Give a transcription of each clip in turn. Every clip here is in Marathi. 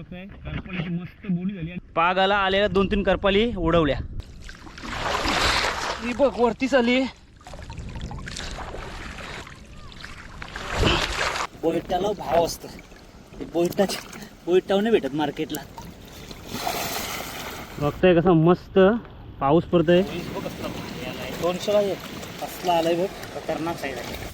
मस्त बोली झाली पागाला आलेल्या दोन तीन करपाली उडवल्या. ही बघ वरतीच आली बोईटाला भाव असतो. बोईटाची बोईटाव नाही भेटत मार्केटला. बघताय कसा मस्त पाऊस पडतोय. दोनशेला एक. कसला आलाय बघ. खतरनाक साईज आहे.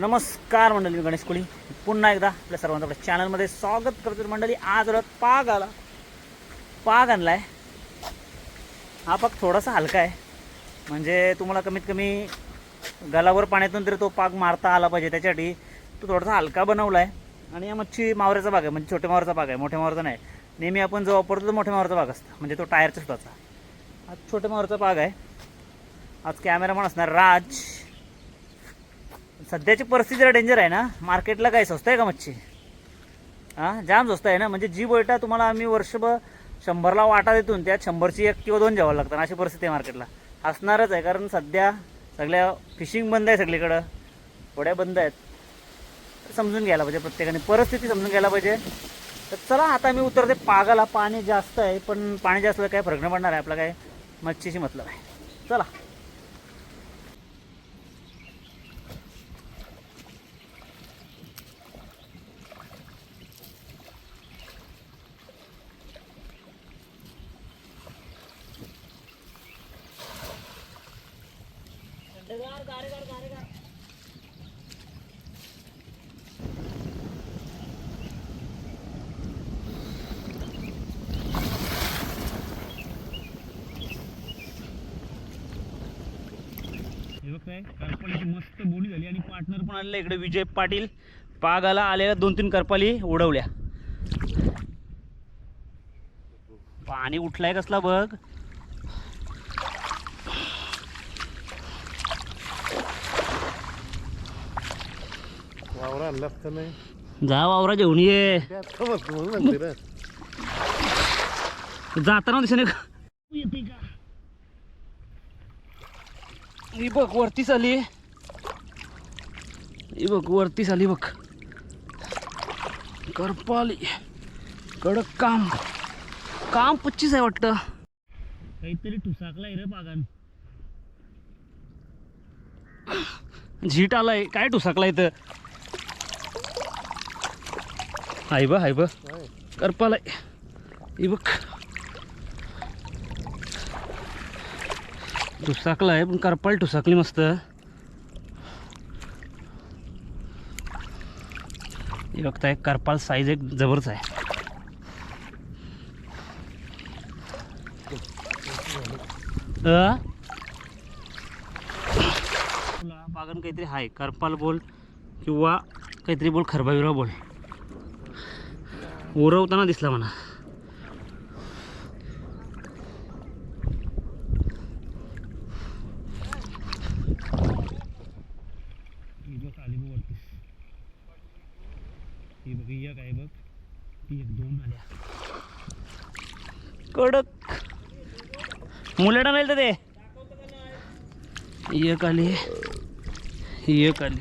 नमस्कार मंडळी मी गणेश कोळी. पुन्हा एकदा आपल्या सर्वांचं आपल्या चॅनलमध्ये स्वागत करतो मंडळी. आज रथ पाग आला. पाग आणला आहे हा पाग थोडासा हलका आहे. म्हणजे तुम्हाला कमीत कमी गलावर पाण्यातून तरी तो पाग मारता आला पाहिजे. त्याच्यासाठी तो थोडासा हलका बनवला आहे आणि या मच्छी मावऱ्याचा भाग आहे. म्हणजे छोट्या मावऱ्याचा भाग आहे. मोठ्या मावऱ्याचा नाही. नेहमी आपण जो वापरतो तो मोठ्या मावऱ्याचा भाग असतो. म्हणजे तो टायरचा स्वतःचा. आज छोट्या मावऱ्याचा भाग आहे. आज कॅमेरामॅन असणार राज. सध्याची परिस्थिती जरा डेंजर आहे ना? मार्केटला काय स्वस्त आहे का मच्छी? हां? जाम स्वस्त आहे ना? म्हणजे जी बोलटा तुम्हाला आम्ही वर्षभर शंभरला वाटा देतून त्यात शंभरची एक किंवा दोन घ्यावं लागतात अशी परिस्थिती आहे मार्केटला असणारच आहे कारण सध्या सगळ्या फिशिंग बंद आहे सगळीकडं. थोड्या बंद आहेत. समजून घ्यायला पाहिजे प्रत्येकाने. परिस्थिती समजून घ्यायला पाहिजे. तर चला आता मी उतरते पागाला. पाणी जास्त आहे पण पाणी जास्त काय फरक नाही पडणार आहे आपला काय? मच्छीशी मतलब आहे. चला. काय करपालीची मस्त बोली झाली आणि पार्टनर पण आणलं इकडे विजय पाटील. पागाला आलेल्या दोन तीन करपाली उडवल्या. पाणी उठलाय कसला बघ. वावरा आणला असता नाही. जा वावरा घेऊन ये. त्यात समजतो म्हणून म्हणते ना जाताना दिसेने येते का? ही बघ वरतीच आली ही बघ वरतीच आली बघ. करपाली. कडक काम. काम पच्चीस आहे वाटतं. काहीतरी ठुसाकलाय रे पागान झीट आलाय. काय टुसाकला इथं? हाय ब हाय ब. करपालाय ही बघ. टुसाकलाय पण करपाल टुसाकली मस्त. बघताय करपाल साईज एक जबरच आहे. बागन काहीतरी आहे करपाल बोल किंवा काहीतरी बोल खरबा बोल. उरवताना दिसला म्हणा. कडक. मुलेडा नाही तर ते. एक आली. एक आली.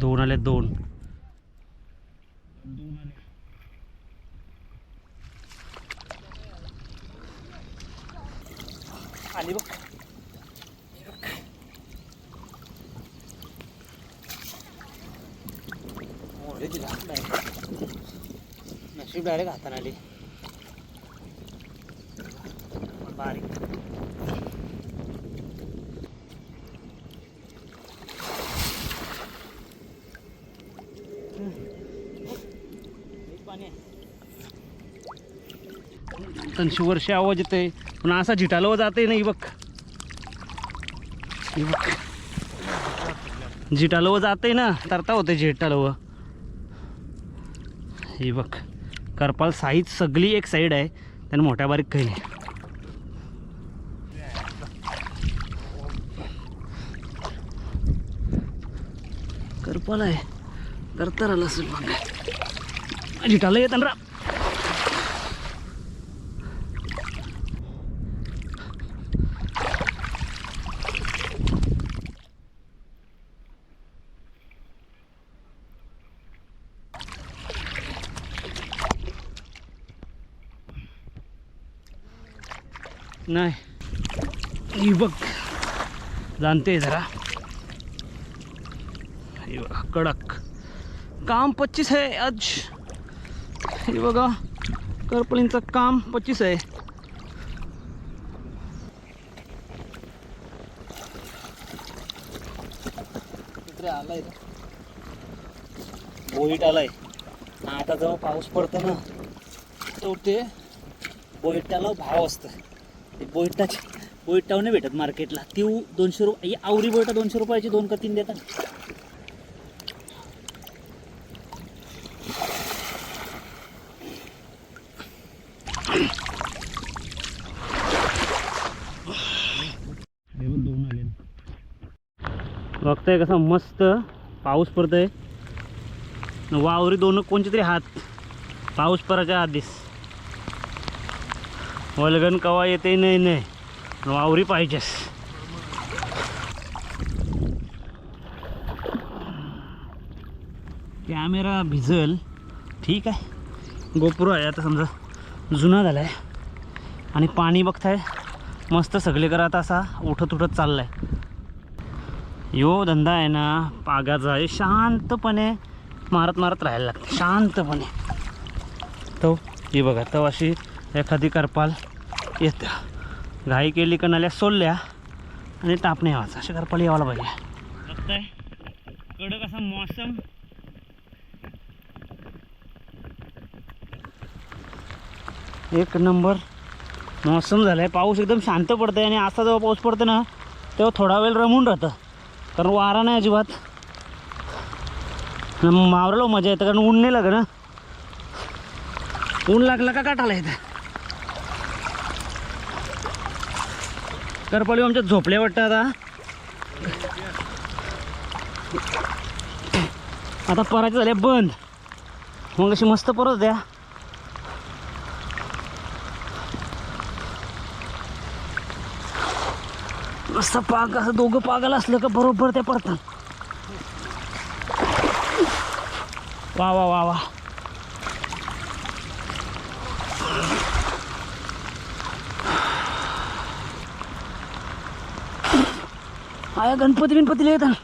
दोन आले दोन आल्या आली बघ. नशीब डायरेक्ट हाताने आली. बारीक. तनशी वर्षे आवाज येते पण असा झिटालो जाते नाही बघ. बघ. झिटालो जाते ना तरता होते झिटालो हे बघ. करपाल साईज सगळी एक साईड आहे त्यानं मोठ्या बारीक काही नाही करपाल आहे. तर तर आला असेल मग झिटाला येत रा नाही. बघ. जाणते जरा. हे बघा कडक. काम पच्चीस आहे आज. हे बघा करपळींचं काम पच्चीस आहे. आलाय बोईट आलाय. आता जेव्हा पाऊस पडतो ना तो ते बोईटाला भाव असतं. ते बोईटाचे नाही भेटत मार्केटला. ती दोनशे रुपये आवरी बोईटा दोनशे रुपयाची दोन का तीन देतात. बघताय कसा मस्त पाऊस पडतोय. वावरी दोन कोणचे तरी हात. पाऊस पडायच्या आधीच. वलगन कवा येते? नाही नाही. वावरी पाहिजेस. कॅमेरा भिजल. ठीक आहे. गोपुर आहे आता समजा. जुना झाला आहे आणि पाणी बघताय. मस्त सगळे करा आता असा उठत उठत चाललाय. यो धंदा आहे ना पागाचा आहे. शांतपणे मारत मारत राहायला लागते. शांतपणे. तो ही बघा तो अशी एखादी करपाल येतं घाई केली का नाल्या सोलल्या आणि टापणे यावायचं अशा करपाल यावायला पाहिजे बघताय कडक असा मौसम. एक नंबर मौसम झाला आहे पाऊस एकदम शांत पडतं आहे आणि असा जेव्हा पाऊस पडतो ना तेव्हा थोडा वेळ रमून राहतं. कारण वारा नाही अजिबात. मावराला मजा येतं कारण ऊन नाही लागत ना. ऊन लागलं का काटाला येतं. करपळी आमच्या झोपले वाटतं आता. आता पराच्या झाले बंद. मग अशी मस्त परत द्या. मस्त पाग असं दोघं पागाला असलं का बरोबर ते पडतात वा वा वा वा. आया गणपती बिनपतीला येतात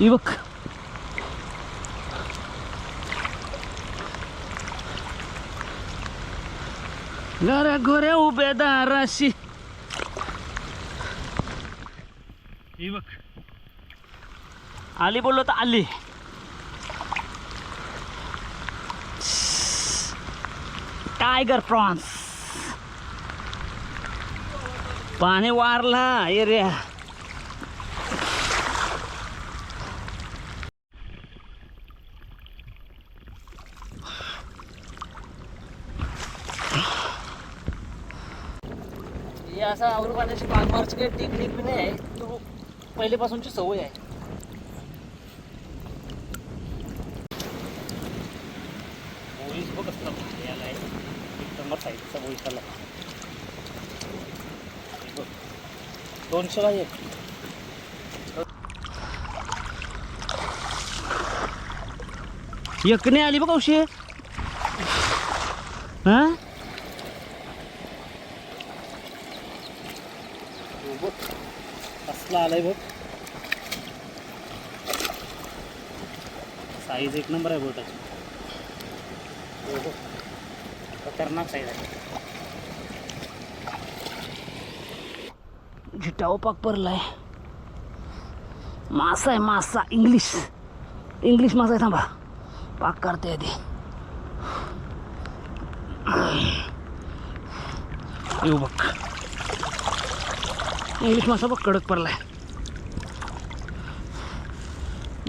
बघ घरा गोऱ्या उभ्या दाराशी. बघ आली बोललो तर आली. Tiger prawns. पाणी वारला एरिया. हे असं आवरू पाण्याची बाग मार्च काही टिक टिक नाही तो पहिलेपासूनची सवय आहे बोईस बघ कसला भारी आलाय एक नंबर साईजचा बोईस आला हे बघ. दोनशे बाय एक एकने आली बघ औषे. हा? बघ कसला आलाय बघ. साईज एक नंबर आहे बोटाची खतरनाक साईज आहे. झिटाव पाक परलाय मासा आहे मासा इंग्लिश. इंग्लिश मासा आहे थांबा. पाक करते आधी. येऊ बघ. इंग्लिश मासा बघ कडक पडलाय.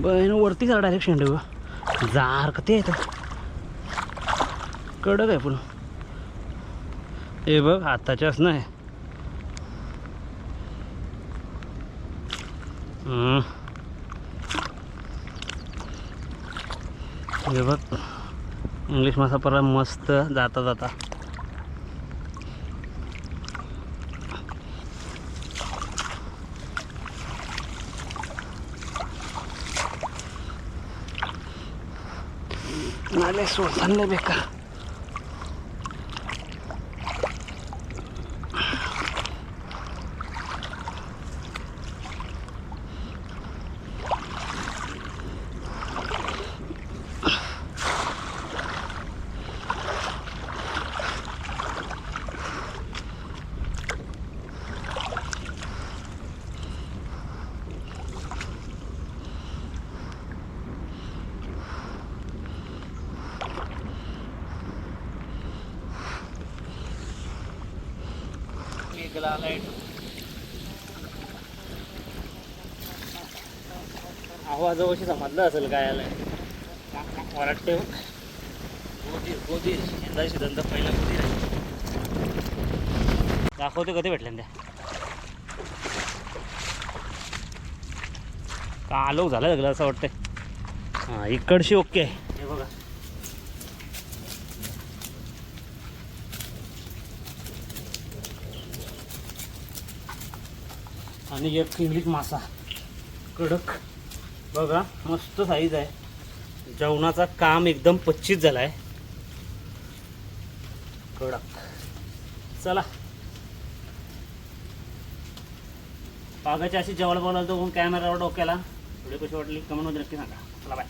बन वरती करा डायरेक्ट शेंडू जार का ते येतं? कडक आहे पण. हे बघ आत्ताच्याच नाही. हे बघ इंग्लिश मासा परत मस्त जाता जाता. नाले सोडताना बेकार. गेला लाइट आवाजावशी समजलं असेल काय आलाय. वाटते गोदीर गोदीर यंदाची धंदा पहिला गोदीर आहे. दाखवते कधी भेटले त्या. आलोक झालं सगळं असं वाटतंय? हां इकडशी ओके आहे. हे बघा. आणि एक इंग्लिश मासा. कडक. बघा मस्त साईज आहे. जेवणाचा काम एकदम पच्चीस झाला आहे कडक. चला. पागाच्या अशी जेवायला बनवलं तर कॅमेरावर डोक्याला. व्हिडिओ कशी वाटली? कमेंटमध्ये नक्की सांगा. चला बाय